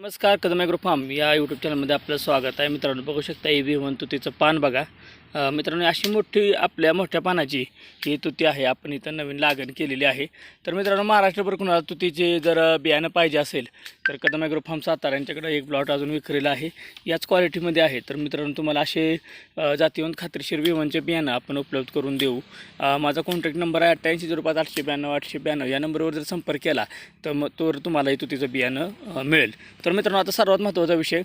नमस्कार Kadam agro farm या YouTube चॅनलमध्ये आपलं स्वागत आहे. मित्रांनो बघू शकता ए व्ही वन तुतीचं पान बघा. मित्रांनो अशी मोठी आपल्या मोठ्या पानाची ही तुती आहे. आपण इथं नवीन लागण केलेली आहे. तर मित्रांनो महाराष्ट्रभर कुणाला तुतीचे जर बियाणं पाहिजे असेल तर कदम ॲग्रो फार्म सातारा एक प्लॉट अजून विक्रीला आहे. याच क्वालिटीमध्ये आहे. तर मित्रांनो तुम्हाला असे जातीवंत खात्रीशीर विमानचे बियाणं आपण उपलब्ध करून देऊ. माझा कॉन्टॅक्ट नंबर आहे अठ्ठ्याऐंशी झिरो पाच आठशे ब्याण्णव आठशे ब्याण्णव. या नंबरवर जर संपर्क केला तर मग तोवर तुम्हाला तुतीचं बियाणं मिळेल. तर मित्रांनो आता सर्वात महत्त्वाचा विषय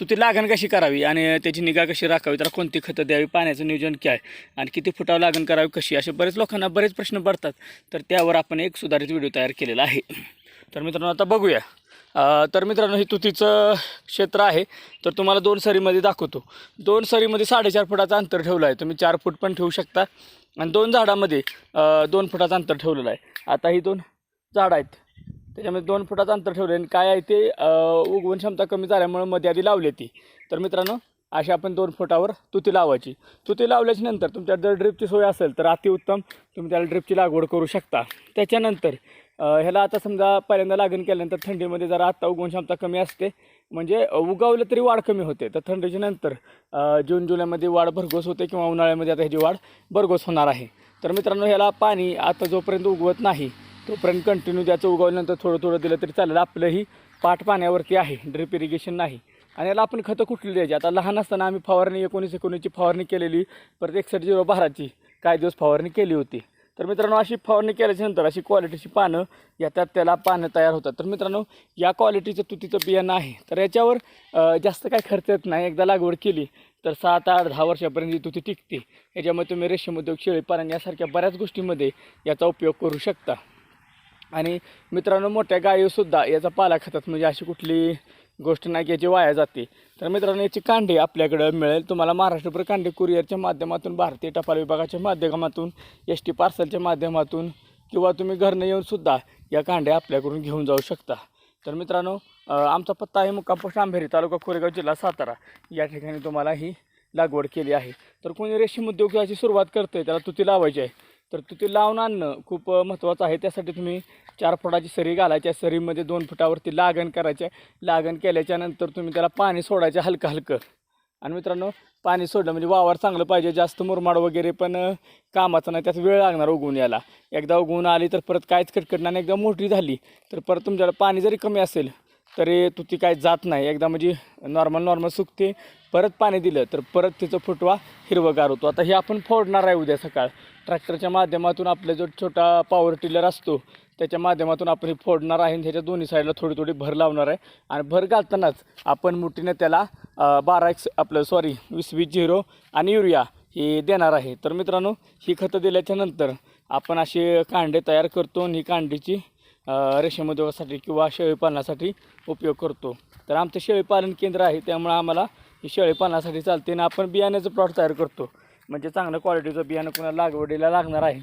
तुती लागण कशी करावी आणि त्याची निगा कशी राखावी त्याला कोणती खतं द्यावी पाण्याचं नियोजन काय आणि किती फुटावं लागण करावी कशी? असे बरेच लोकांना बरेच प्रश्न पडतात. तर त्यावर आपण एक सुधारित व्हिडिओ तयार केलेला आहे. तर मित्रांनो आता बघूया. तर मित्रांनो हे तुतीचं क्षेत्र आहे. तर तुम्हाला दोन सरीमध्ये दाखवतो. दोन सरीमध्ये साडेचार फुटाचं अंतर ठेवलं आहे. तुम्ही चार फूट पण ठेवू शकता. आणि दोन झाडामध्ये दोन फुटाचं अंतर ठेवलेलं आहे. आता ही दोन झाडं आहेत. त्याच्यामध्ये दोन फुटाचं अंतर ठेवलं आहे आणि काय आहे ते उगवण क्षमता कमी झाल्यामुळे मध्ये आधी लावली ती. तर मित्रांनो अशी आपण दोन फुटावर तुती लावायची. तुती लावल्याच्यानंतर तुमच्या जर ड्रिपची सोय असेल तर अतिउत्तम तुम्ही त्याला ड्रिपची लागवड करू शकता. त्याच्यानंतर ह्याला आता समजा पहिल्यांदा लागण केल्यानंतर थंडीमध्ये जरा आत्ता उगवण क्षमता कमी असते. म्हणजे उगवलं तरी वाढ कमी होते. तर थंडीच्या नंतर जून जुलैमध्ये वाढ भरघोस होते किंवा उन्हाळ्यामध्ये आता ह्याची वाढ भरघोस होणार आहे. तर मित्रांनो ह्याला पाणी आता जोपर्यंत उगवत नाही तोपर्यंत कंटिन्यू त्याचं उगवल्यानंतर थोडं थोडं दिलं तरी चालेल. आपलंही पाठ पाण्यावरती आहे. ड्रिप इरिगेशन नाही. आणि याला आपण खतं कुठली द्यायची? आता लहान असताना आम्ही फवारणी एकोणीस एकोणीसची फवारणी केलेली. परत एकसष्ट झिरो बाराची काही दिवस फवारणी केली होती. तर मित्रांनो अशी फवारणी केल्याच्यानंतर अशी क्वालिटीची पानं येतात त्याला पानं तयार होतात. तर मित्रांनो या क्वालिटीचं तुतीचं बियाणं आहे. तर याच्यावर जास्त काय खर्च येत नाही. एकदा लागवड केली तर सात आठ दहा वर्षापर्यंत ही तुती टिकते. याच्यामध्ये तुम्ही रेशीम उद्योग शेळीपालन यासारख्या बऱ्याच गोष्टीमध्ये याचा उपयोग करू शकता. आणि मित्रांनो मोठ्या गायीसुद्धा याचा पाला खातात. म्हणजे अशी कुठली गोष्ट नाही की याची वाया जाते. तर मित्रांनो याची कांडे आपल्याकडं मिळेल. तुम्हाला महाराष्ट्रभर कांडे कुरिअरच्या माध्यमातून भारतीय टपाल विभागाच्या माध्यमातून एस टी पार्सलच्या माध्यमातून किंवा तुम्ही घरनं येऊनसुद्धा या कांड्या आपल्याकडून घेऊन जाऊ शकता. तर मित्रांनो आमचा पत्ता आहे मुक्काम पोस्ट आंबेरी तालुका कोरेगाव जिल्हा सातारा. या ठिकाणी तुम्हाला ही लागवड केली आहे. तर कोणी रेशीम उद्योगाची सुरुवात करते त्याला तुती लावायची आहे. तर ते लावून आणणं खूप महत्त्वाचं आहे. त्यासाठी तुम्ही चार फुटाची सरी घालायची आहे. सरीमध्ये दोन फुटावरती लागण करायची आहे. लागण केल्याच्यानंतर तुम्ही त्याला पाणी सोडायचं हलकं हलकं. आणि मित्रांनो पाणी सोडलं म्हणजे वावर चांगलं पाहिजे. जास्त मुरमाड वगैरे पण कामाचं नाही. त्यात वेळ लागणार उगवून याला एकदा उगवून आली तर परत काहीच कटकट नाही एकदा मोठी झाली तर परत तुमच्याला पाणी जरी कमी असेल तरी तुती काय जात नाही. एकदा म्हणजे नॉर्मल नॉर्मल सुकते परत पाणी दिलं तर परत तिचं फुटवा हिरवगार होतो. आता हे आपण फोडणार आहे उद्या सकाळ. ट्रॅक्टरच्या माध्यमातून आपला जो छोटा पॉवर टिलर असतो त्याच्या माध्यमातून आपण हे फोडणार आहे आणि त्याच्या दोन्ही साईडला थोडी थोडी भर लावणार आहे. आणि भर घालतानाच आपण मुठीने त्याला बारा एक्स आपलं सॉरी वीस वीस झिरो आणि युरिया हे देणार आहे. तर मित्रांनो ही खतं दिल्याच्या नंतर आपण असे कांडे तयार करतो आणि ही कांडीची रेशीम उद्योगासाठी किंवा शेळीपालनासाठी उपयोग करतो. तर आमचं शेळीपालन केंद्र आहे त्यामुळं आम्हाला ही शेळीपालनासाठी चालते आणि आपण बियाण्याचं प्लॉट तयार करतो. म्हणजे चांगलं क्वालिटीचं बियाणं कुणाला लागवडीला लागणार आहे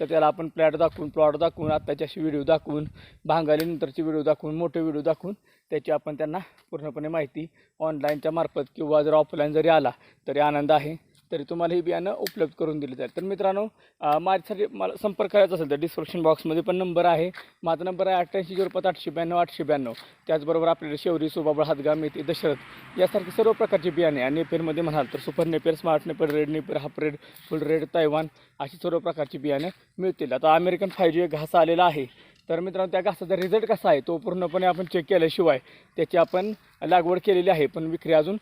तर त्याला आपण प्लॅट दाखवून प्लॉट दाखवून आत्ताचे असे व्हिडिओ दाखवून भांगालीनंतरचे व्हिडिओ दाखवून मोठे व्हिडिओ दाखवून त्याची आपण त्यांना पूर्णपणे माहिती ऑनलाईनच्या मार्फत किंवा जर ऑफलाईन जरी आला तरी आनंद आहे. तरी तुम्हाला ही बियाणं उपलब्ध करून दिली जाईल. तर मित्रांनो माझ्यासाठी मला संपर्क करायचा असेल तर डिस्क्रिप्शन बॉक्समध्ये पण नंबर आहे. माझा नंबर आहे अठ्ठ्याऐंशी झिरो पाच आठशे ब्याण्णव आठशे ब्याण्णव. त्याचबरोबर आपल्याला शेवरी सुबाबळ हातगा मेथी दशरथ यासारखे सर्व प्रकारचे बियाणे आणि नेपेरमध्ये म्हणाल तर super napier smart napier red napier half red full red Taiwan अशी सर्व प्रकारची बियाणे मिळतील. आता अमेरिकन फाय जी घास आलेला आहे. तर मित्रांनो त्या घासाचा रिझल्ट कसा आहे तो पूर्णपणे आपण चेक केल्याशिवाय त्याची आपण लागवड केलेली आहे पण विक्री अजून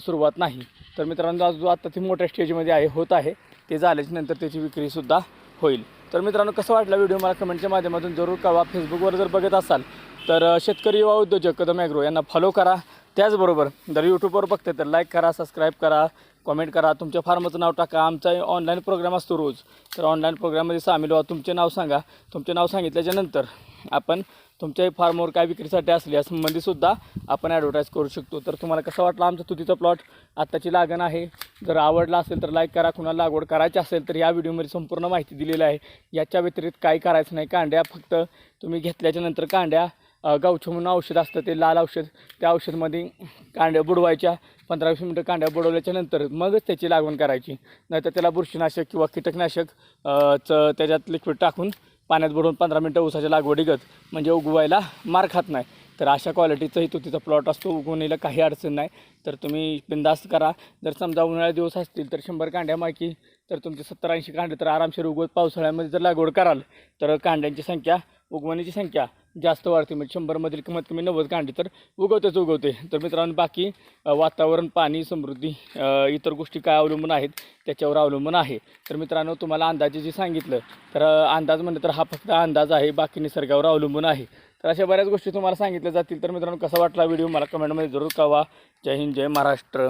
सुरुवात नाही. तर मित्रांनो आज जो आत्ता ती मोठ्या स्टेजमध्ये आहे होत आहे ते झाल्याच्यानंतर त्याची विक्रीसुद्धा होईल. तर मित्रांनो कसं वाटलं व्हिडिओ मला कमेंटच्या माध्यमातून जरूर कळवा. फेसबुकवर जर बघत असाल तर शेतकरी युवा उद्योजक कदम ॲग्रो यांना फॉलो करा. त्याचबरोबर जर यूट्यूबवर बघते तर लाईक करा सबस्क्राईब करा. कमेंट करा. तुमच्या फार्मचं नाव टाका. आमचा ऑनलाईन प्रोग्राम असतो रोज. तर ऑनलाईन प्रोग्राममध्ये सामील व्हा. तुमचे नाव सांगा. तुमचे नाव सांगितल्याच्यानंतर आपण तुमच्या फार्मवर काय विक्रीसाठी असले संबंधीसुद्धा आपण ॲडव्हर्टाईज करू शकतो. तर तुम्हाला कसं वाटलं आमचं तुतीचं प्लॉट आत्ताची लागण आहे. जर आवडला असेल तर लाईक करा. कुणाला लागवड करायची असेल तर या व्हिडिओमध्ये संपूर्ण माहिती दिलेली आहे. याच्या व्यतिरिक्त काही करायचं नाही. कांड्या फक्त तुम्ही घेतल्याच्यानंतर कांड्या अ, म्हणून औषध असतं ते लाल औषध. त्या औषधमध्ये कांड्या बुडवायच्या पंधरा वीस मिनटं कांड्या बुडवल्याच्या नंतर मगच त्याची लागवण करायची. नाहीतर त्याला बुरशीनाशक किंवा कीटकनाशक च त्याच्यात लिक्विड टाकून पाण्यात बुडवून पंधरा मिनटं ऊसाच्या लागवडीगत म्हणजे उगवायला मार खात नाही. तर अशा क्वालिटीचाही तुतीचा प्लॉट असतो उगवणीला काही अडचण नाही. तर तुम्ही बिंदास्त करा. जर समजा उन्हाळ्यात दिवस असतील तर शंभर कांड्यामागे तर तुमचे सत्तर ऐंशी कांडे तर आरामशीर उगवत पावसाळ्यामध्ये जर लागवड कराल तर कांड्यांची संख्या उगवणीची संख्या जास्त वाढते. म्हणजे शंभरमधील कमीत कमी नव्वद कांडी तर उगवतेच उगवते. तर मित्रांनो बाकी वातावरण पाणी समृद्धी इतर गोष्टी काय अवलंबून आहेत त्याच्यावर अवलंबून आहे. तर मित्रांनो तुम्हाला अंदाजे जे सांगितलं तर अंदाज म्हणलं तर हा फक्त अंदाज आहे बाकी निसर्गावर अवलंबून आहे. तर अशा बऱ्याच गोष्टी तुम्हाला सांगितल्या जातील. तर मित्रांनो कसा वाटला व्हिडिओ? मला कमेंटमध्ये जरूर कळवा. जय हिंद जय महाराष्ट्र.